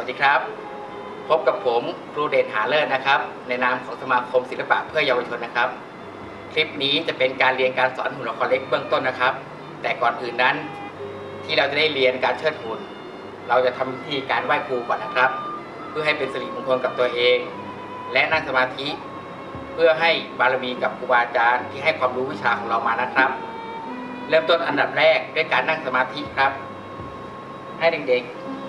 วัสดีครับ พบกับผมครูเด่นหาเลิศนะครับ ในนามของสมาคมศิลปะเพื่อเยาวชนนะครับ คลิปนี้จะเป็นการเรียนการสอนหุ่นละครเล็กเบื้องต้นนะครับ แต่ก่อนอื่นนั้น ที่เราจะได้เรียนการเชิดหุ่น เราจะทำพิธีการไหว้ครูก่อนนะครับ เพื่อให้เป็นสิริมงคลกับตัวเอง และนั่งสมาธิ เพื่อให้บารมีกับครูบาอาจารย์ที่ให้ความรู้วิชาของเรามานะครับ เริ่มต้นอันดับแรกด้วยการนั่งสมาธิครับ ให้เด็กๆ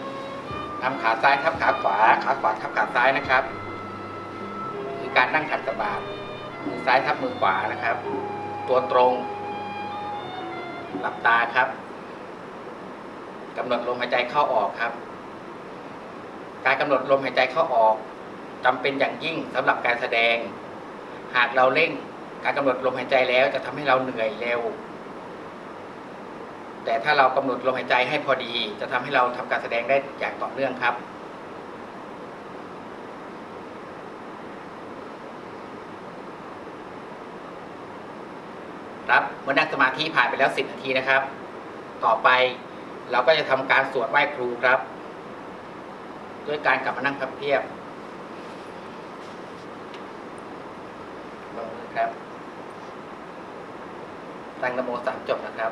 ทำขาซ้ายทับขาขวา ขาขวาทับขาซ้ายนะครับ คือการนั่งขัดสมาธิมือซ้ายทับมือขวานะครับ ตัวตรง หลับตาครับกำหนดลมหายใจเข้าออกครับ การกำหนดลมหายใจเข้าออกจำเป็นอย่างยิ่งสำหรับการแสดง หากเราเร่ง การกำหนดลมหายใจแล้วจะทำให้เราเหนื่อยเร็ว แต่ถ้าเรากำหนดลมหายใจให้พอดี จะทำให้เราทำการแสดงได้อย่างต่อเนื่องครับ ครับเมื่อนั่งสมาธิผ่านไปแล้ว 10 นาทีนะครับ ต่อไปเราก็จะทำการสวดไหว้ครูครับ ด้วยการกลับมานั่งพับเพียบลงมือครับตั้งนโมสามจบนะครับ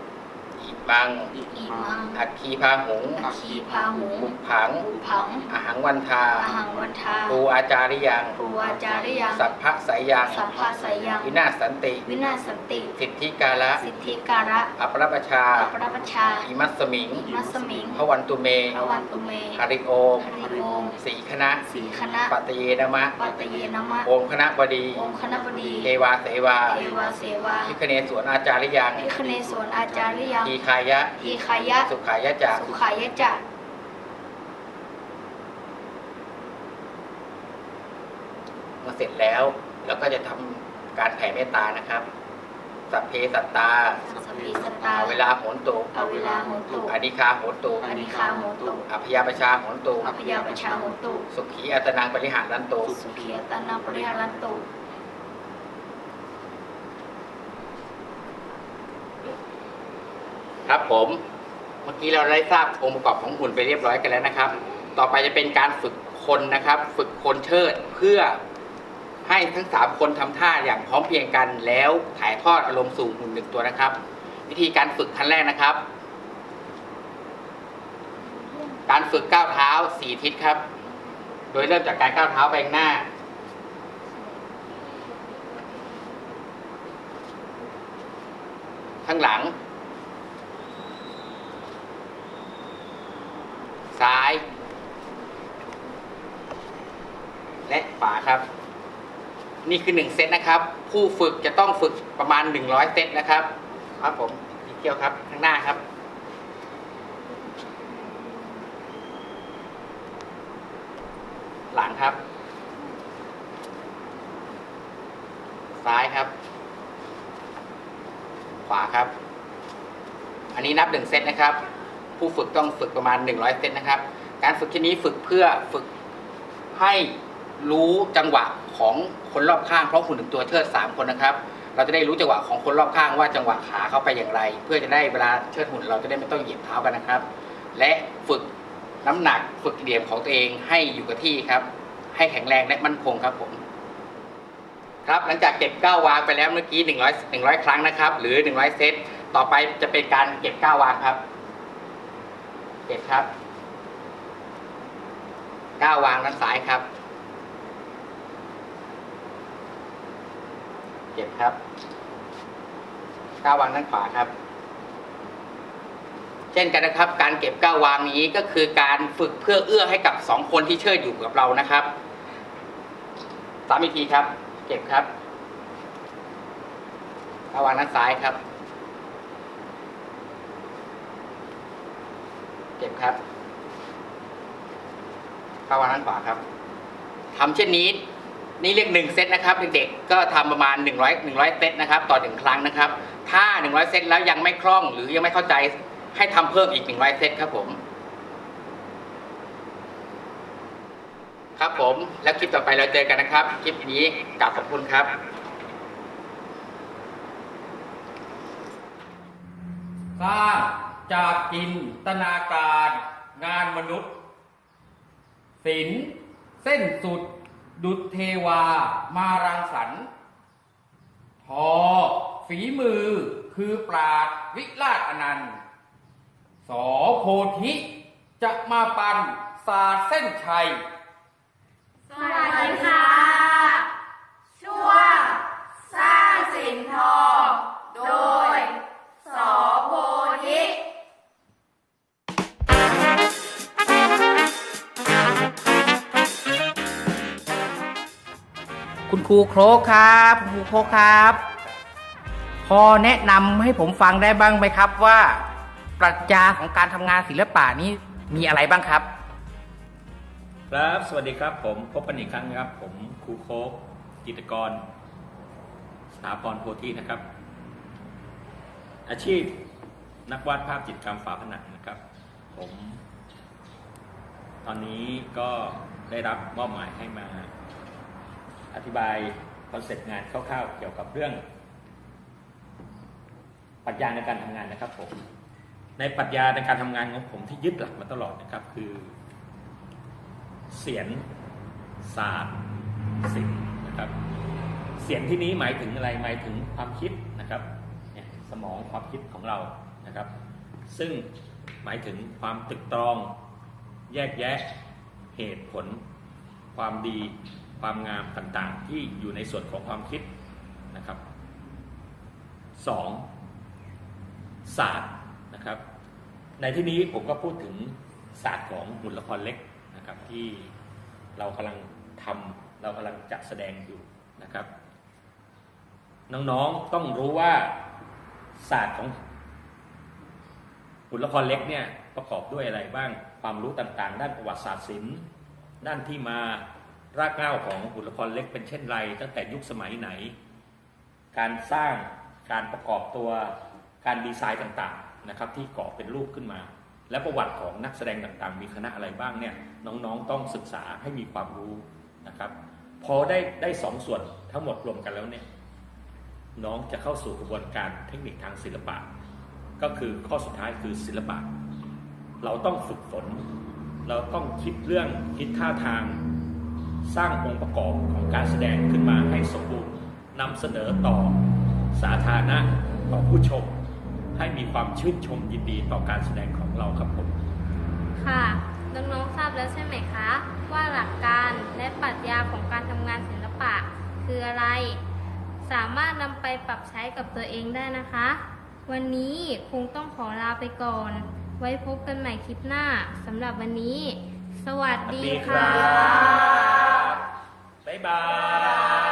อิมังอิมัง อัคคีพาหุงอาคีพาหุบุผัง อุผังอหังวันทาอาหังวันทาครูอาจาริยัง ครูอาจาริยัง สัพพะสายยัง สัพพะสยัง วินาศสันติ วินาศสันติ สิทธิกาละสิทธิการะ อัปรปชา อัปรปชา อิมัสสมิง อิมัสสมิงพระวันตุเมพระวันตุเมหาริโอมหริโอม สีคณะ สีคณะ ปัตตเยนมะ ปัตตเยนมะโอมคณะบดี องค์คณบดี เทวาเสวา เทวาเสวาพิคเนสวนอาจาริยังพิคเนสวนอาจาริยังทีคายะทีขายะ สุขายะจักสุขายะจะเมื่อเสร็จแล้วเราก็จะทำการแผ่เมตตานะครับ สัพเพสัตตาสัพพิสตตาเอาเวลาโหนตุเอาเวลาโหนตุอนิคาโหนตุอนิคาโหนตุอพยาประชาโหนตุอพยาประชาโหนตุ สุขีอัตนังปริหารันตุ สุขียตนาปริหารันตุ ครับผม เมื่อกี้เราได้ทราบองค์ประกอบของหุ่นไปเรียบร้อยกันแล้วนะครับ ต่อไปจะเป็นการฝึกคนนะครับ ฝึกคนเชิดเพื่อให้ทั้งสามคนทำท่าอย่างพร้อมเพรียงกัน แล้วถ่ายทอดอารมณ์สู่หุ่นหนึ่งตัวนะครับ วิธีการฝึกขั้นแรกนะครับ การฝึกก้าวเท้าสี่ทิศครับ โดยเริ่มจากการก้าวเท้าไปข้างหน้าข้างหลัง ซ้าย และขวาครับ นี่คือหนึ่งเซตนะครับ ผู้ฝึกจะต้องฝึกประมาณหนึ่งร้อยเซตนะครับ ครับผมอีกเที่ยวครับข้างหน้าครับหลังครับ ซ้ายครับ ขวาครับ อันนี้นับหนึ่งเซตนะครับ ผู้ฝึกต้องฝึกประมาณ 100เซตนะครับ การฝึกที่นี้ฝึกเพื่อฝึกให้รู้จังหวะของคนรอบข้างเพราะหุ่นหนึ่งตัวเชิดสามคนนะครับ เราจะได้รู้จังหวะของคนรอบข้างว่าจังหวะขาเขาไปอย่างไร เพื่อจะได้เวลาเชิดหุ่นเราจะได้ไม่ต้องเหยียบเท้ากันนะครับ และฝึกน้ำหนักฝึกเหลี่ยมของตัวเองให้อยู่กับที่ครับ ให้แข็งแรงและมั่นคงครับผมครับหลังจากเก็บก้าววางไปแล้วเมื่อกี้100 100 ครั้งนะครับ หรือ 100 เซตต่อไปจะเป็นการเก็บก้าววางครับ เก็บครับก้าววางด้านซ้ายครับเก็บครับก้าววางด้านขวาครับ เช่นกันนะครับ การเก็บก้าววางนี้ก็คือการฝึกเพื่อเอื้อให้กับสองคนที่เชิดอยู่กับเรานะครับสามวิธีครับ เก็บครับก้าววางด้านซ้ายครับ เก็บครับก้าววางด้านขวาครับทำเช่นนี้ นี่เรียกหนึ่งเซตนะครับเด็กๆก็ทำประมาณ100 100เซตนะครับ ต่อหนึ่งครั้งนะครับ ถ้า100เซตแล้วยังไม่คล่องหรือยังไม่เข้าใจ ให้ทำเพิ่มอีก100เซตครับผม ครับผมแล้วคลิปต่อไปเราเจอกันนะครับ คลิปนี้กลับขอบคุณครับสร้าง จากจินตนาการงานมนุษย์ศิลเส้นสุด ดุจเทวามารังสรรค์ทอฝีมือคือปราดวิราชอนันต์ สอโพธิจะมาปันศาเส้นชัย สวัสดีค่ะ ช่วงสร้างสินทอโดยสอ คุณครูโครกครับคุณครูโครกครับ พอแนะนำให้ผมฟังได้บ้างไหมครับว่า ปรัชญาของการทำงานศิลปะนี้มีอะไรบ้างครับ ครับสวัสดีครับ ผมพบกันอีกครั้งนะครับ ผมครูโคกกิตกรสถาพรโพธินะครับ อาชีพนักวาดภาพจิตรกรรมฝาผนังนะครับ ผม ตอนนี้ก็ได้รับมอบหมายให้มา อธิบายคอนเซ็ปต์งานคร่าวๆ เกี่ยวกับเรื่องปรัชญาในการทำงานนะครับผมในปรัชญาในการทำงานของผมที่ยึดหลักมาตลอดนะครับ คือ เสียนศาสตร์ศิลป์นะครับ เสียนที่นี้หมายถึงอะไรหมายถึงความคิดนะครับเนี่ยสมองความคิดของเรานะครับ ซึ่งหมายถึงความตึกตรอง แยกแยะเหตุผล ความดี ความงามต่างๆ ที่อยู่ในส่วนของความคิดนะครับสองศาสตร์นะครับ ในที่นี้ผมก็พูดถึงศาสตร์ของหุ่นละครเล็กนะครับที่เรากำลังทำเรากำลังจัดแสดงอยู่นะครับ น้องๆต้องรู้ว่าศาสตร์ของหุ่นละครเล็กเนี่ยประกอบด้วยอะไรบ้างความรู้ต่างๆ ด้านประวัติศาสตร์ศิลป์ด้านที่มา รากเหง้าของหุ่นละครเล็กเป็นเช่นไร ตั้งแต่ยุคสมัยไหน การสร้างการประกอบตัวการดีไซน์ต่างๆนะครับ ที่ก่อเป็นรูปขึ้นมา และประวัติของนักแสดงต่างๆ มีคณะอะไรบ้างเนี่ยน้องๆต้องศึกษาให้มีความรู้นะครับ พอได้ได้สองส่วนทั้งหมดรวมกันแล้วเนี่ยน้องจะเข้าสู่กระบวนการเทคนิคทางศิลปะ ก็คือข้อสุดท้ายคือศิลปะ เราต้องฝึกฝน เราต้องคิดเรื่องคิดท่าทาง สร้างองค์ประกอบของการแสดงขึ้นมาให้สมบูรณ์นำเสนอต่อสาธารณะต่อผู้ชม ให้มีความชื่นชมยินดีต่อการแสดงของเราครับผม ค่ะน้องๆทราบแล้วใช่ไหมคะ ว่าหลักการและปรัชญาของการทำงานศิลปะคืออะไร สามารถนำไปปรับใช้กับตัวเองได้นะคะ วันนี้คงต้องขอลาไปก่อน ไว้พบกันใหม่คลิปหน้าสำหรับวันนี้ สวัสดีสวัสดีครัค่ะ Bye bye.